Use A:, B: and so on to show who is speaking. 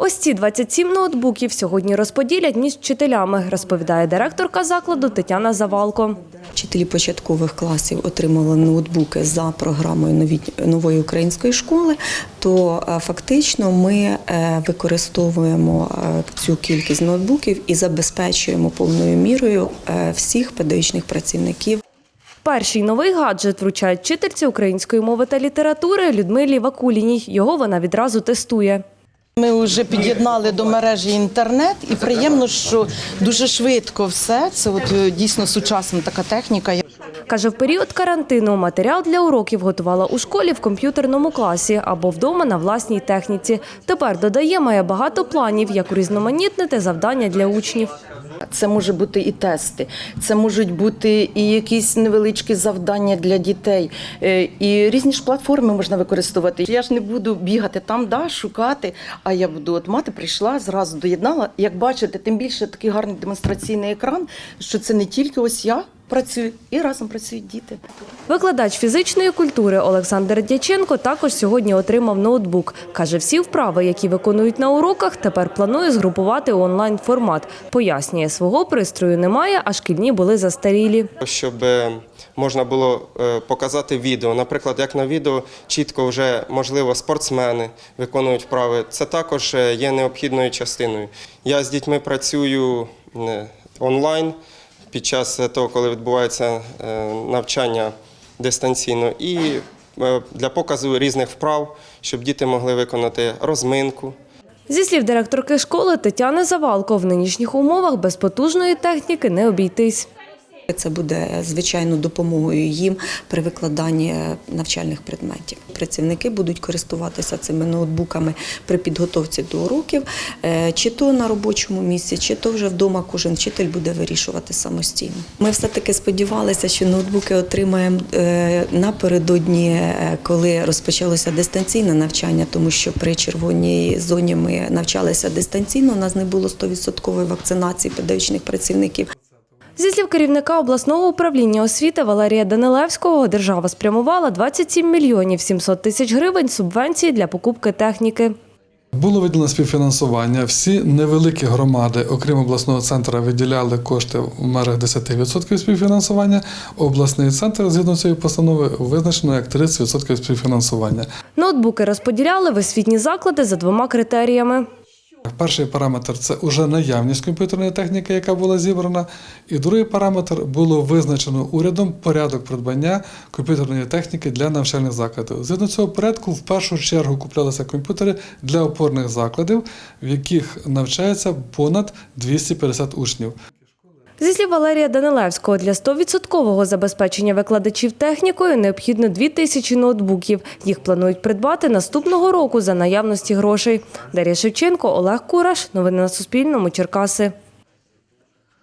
A: Ось ці 27 ноутбуків сьогодні розподілять між вчителями, розповідає директорка закладу Тетяна Завалко.
B: Вчителі початкових класів отримали ноутбуки за програмою нової української школи. То е, фактично ми е, використовуємо е, цю кількість ноутбуків і забезпечуємо повною мірою всіх педагогічних працівників.
A: Перший новий гаджет вручають вчительці української мови та літератури Людмилі Вакуліній. Його вона відразу тестує.
C: Ми вже під'єднали до мережі інтернет, і приємно, що дуже швидко все. Це от е, дійсно сучасна така техніка.
A: Каже, в період карантину матеріал для уроків готувала у школі в комп'ютерному класі або вдома на власній техніці. Тепер додає, має багато планів, як урізноманітнити завдання для учнів.
C: Це може бути і тести, це можуть бути і якісь невеличкі завдання для дітей. Е, І різні ж платформи можна використовувати. Я ж не буду бігати там, да, шукати. А я буду от мати прийшла, зразу доєднала. Як бачите, тим більше такий гарний демонстраційний екран, що це не тільки ось я працюю, і разом працюють діти.
A: Викладач фізичної культури Олександр Дяченко також сьогодні отримав ноутбук. Каже, всі вправи, які виконують на уроках, тепер планує згрупувати у онлайн-формат. Пояснює, свого пристрою немає, а шкільні були застарілі.
D: щоб е, можна було е, показати відео. Наприклад, як на відео чітко вже можливо спортсмени виконують вправи. Це також е, є необхідною частиною. Я з дітьми працюю онлайн під час того, коли відбувається е, навчання дистанційно, і е, для показу різних вправ, щоб діти могли виконати розминку.
A: Зі слів директорки школи Тетяни Завалко, в нинішніх умовах без потужної техніки не обійтись.
B: Це буде звичайно допомогою їм при викладанні навчальних предметів. Працівники будуть користуватися цими ноутбуками при підготовці до уроків, е, чи то на робочому місці, чи то вже вдома кожен вчитель буде вирішувати самостійно. Ми все таки сподівалися, що ноутбуки отримаємо е, напередодні, е, коли розпочалося дистанційне навчання, тому що при червоній зоні ми навчалися дистанційно. У нас не було 100% вакцинації педагогічних працівників.
A: Зі слів керівника обласного управління освіти Валерія Данилевського, держава спрямувала 27 мільйонів 700 тисяч гривень субвенції для покупки техніки.
E: Було виділено співфінансування. Всі невеликі громади, окрім обласного центру, виділяли кошти в межах 10% співфінансування. Обласний центр, згідно цієї постанови, визначено як 30% співфінансування.
A: Ноутбуки розподіляли в освітні заклади за двома критеріями.
E: Перший параметр це уже наявність комп'ютерної техніки, яка була зібрана. І другий параметр було визначено урядом порядок придбання комп'ютерної техніки для навчальних закладів. Згідно цього порядку, в першу чергу куплялися комп'ютери для опорних закладів, в яких навчається понад 250 учнів.
A: Зі слів Валерія Данилевського, для 100% забезпечення викладачів технікою необхідно 2 тисячі ноутбуків. Їх планують придбати наступного року за наявності грошей. Дар'я Шевченко, Олег Кураш. Новини на Суспільному. Черкаси.